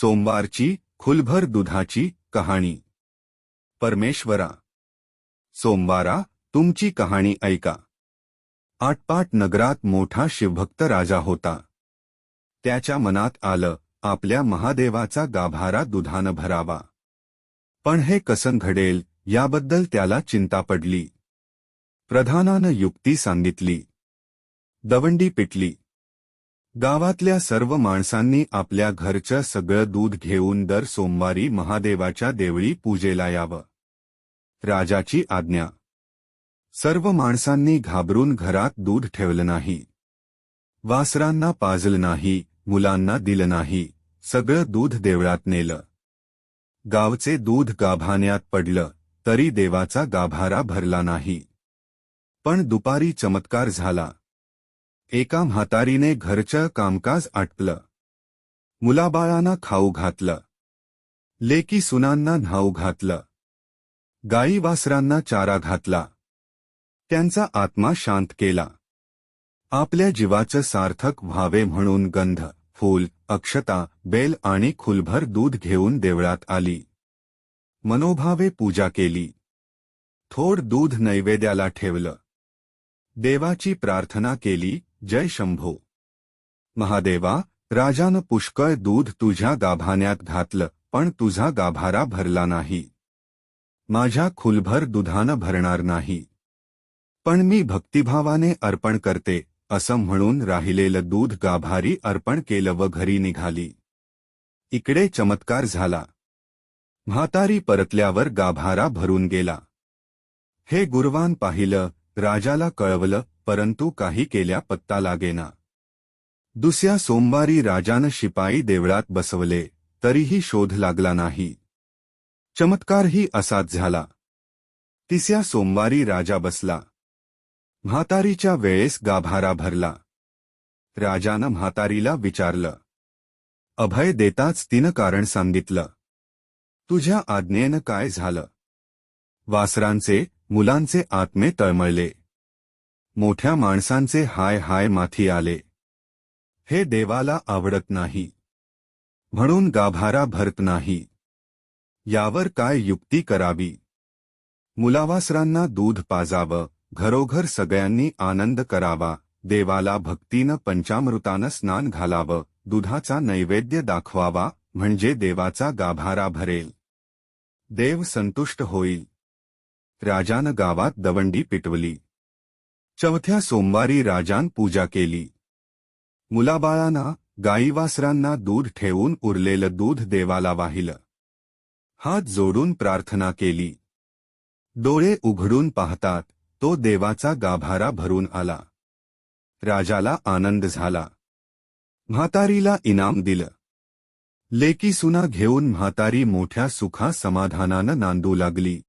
सोमवारची खुलभर दुधाची कहाणी. परमेश्वरा सोमवारा तुमची कहाणी ऐका. आटपाट नगरात मोठा शिवभक्त राजा होता. त्याच्या मनात आलं आपल्या महादेवाचा गाभारा दुधानं भरावा. पण हे कसं घडेल याबद्दल त्याला चिंता पडली. प्रधानानं युक्ती सांगितली. दवंडी पिटली. गावातल्या सर्व माणसांनी आपल्या घरचं सगळं दूध घेऊन दर सोमवारी महादेवाच्या देवळी पूजेला यावं. राजाची आज्ञा. सर्व माणसांनी घाबरून घरात दूध ठेवलं नाही. वासरांना पाजलं नाही मुलांना दिलं नाही सगळं दूध देवळात नेलं. गावचे दूध गाभाण्यात पडलं तरी देवाचा गाभारा भरला नाही. पण दुपारी चमत्कार झाला. एका म्हातारीने घरचं कामकाज आटपलं मुलाबाळांना खाऊ घातलं. लेकी सुनांना न्हाऊ घातलं. गाई वासरांना चारा घातला. त्यांचा आत्मा शांत केला. आपल्या जीवाचं सार्थक व्हावे म्हणून गंध फूल अक्षता बेल आणि खुलभर दूध घेऊन देवळात आली. मनोभावे पूजा केली. थोड दूध नैवेद्याला ठेवलं. देवाची प्रार्थना केली जय शंभो. महादेवा राजानं पुष्कळ दूध तुझ्या गाभाण्यात घातलं पण तुझा गाभारा भरला नाही. माझ्या खुलभर दुधानं भरणार नाही. पण मी भक्तिभावाने अर्पण करते असं म्हणून राहिलेलं दूध गाभारी अर्पण केलं व घरी निघाली. इकडे चमत्कार झाला. म्हातारी परतल्यावर गाभारा भरून गेला. हे गुरवान पाहिलं राजाला कळवलं परंतु काही केल्या पत्ता लागेना. दुसऱ्या सोमवारी राजानं शिपाई देवळात बसवले तरीही शोध लागला नाही. चमत्कारही असाच झाला. तिसऱ्या सोमवारी राजा बसला. म्हातारीच्या वेळेस गाभारा भरला. राजानं म्हातारीला विचारलं. अभय देताच तिनं कारण सांगितलं. तुझ्या आज्ञेनं काय झालं? वासरांचे मुलांचे आत्मे तळमळले. मोठ्या माणसांचे हाय हाय माथी आले. हे देवाला आवडत नाही. म्हणून गाभारा भरत नाही. यावर काय युक्ती करावी? मुलावासरांना दूध पाजावं घरोघर सगळ्यांनी आनंद करावा देवाला भक्तीनं पंचामृतानं स्नान घालावं दुधाचा नैवेद्य दाखवावा म्हणजे देवाचा गाभारा भरेल. देव संतुष्ट होईल. राजानं गावात दवंडी पिटवली. चौथ्या सोमवारी राजान पूजा केली. मुलाबाळांना गाईवासरांना दूध ठेवून उरलेलं दूध देवाला वाहिलं. हात जोडून प्रार्थना केली. डोळे उघडून पाहतात तो देवाचा गाभारा भरून आला. राजाला आनंद झाला. म्हातारीला इनाम दिलं. लेकी सुना घेऊन म्हातारी मोठ्या सुखा समाधानानं नांदू लागली.